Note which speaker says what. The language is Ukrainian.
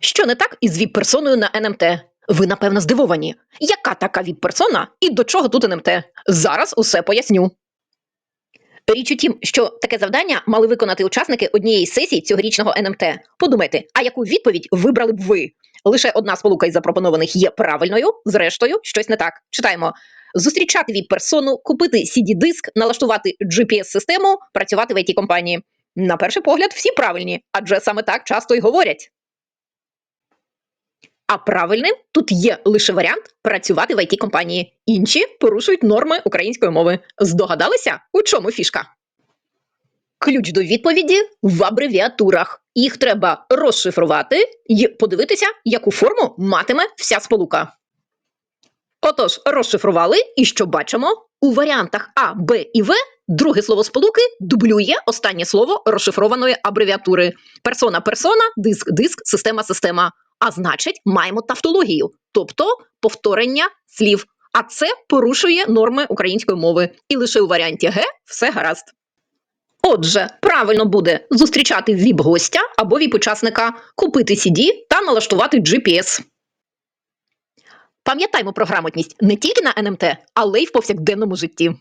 Speaker 1: Що не так із віп-персоною на НМТ? Ви, напевно, здивовані. Яка така віп-персона і до чого тут НМТ? Зараз усе поясню. Річ у тім, що таке завдання мали виконати учасники однієї з сесій цьогорічного НМТ. Подумайте, а яку відповідь вибрали б ви? Лише одна сполука із запропонованих є правильною, зрештою, щось не так. Читаємо. Зустрічати віп-персону, купити CD-диск, налаштувати GPS-систему, працювати в it компанії. На перший погляд, всі правильні, адже саме так часто й говорять. А правильним тут є лише варіант працювати в it компанії. Інші порушують норми української мови. Здогадалися, у чому фішка? Ключ до відповіді в абревіатурах. Їх треба розшифрувати і подивитися, яку форму матиме вся сполука. Отож, розшифрували, і що бачимо? У варіантах А, Б і В друге слово сполуки дублює останнє слово розшифрованої абревіатури. Персона персона, диск диск, система система. А значить, маємо тавтологію, тобто повторення слів. А це порушує норми української мови. І лише у варіанті Г все гаразд. Отже, правильно буде зустрічати віп-гостя або віп-учасника, купити CD та налаштувати GPS. Пам'ятаймо про грамотність не тільки на НМТ, але й в повсякденному житті.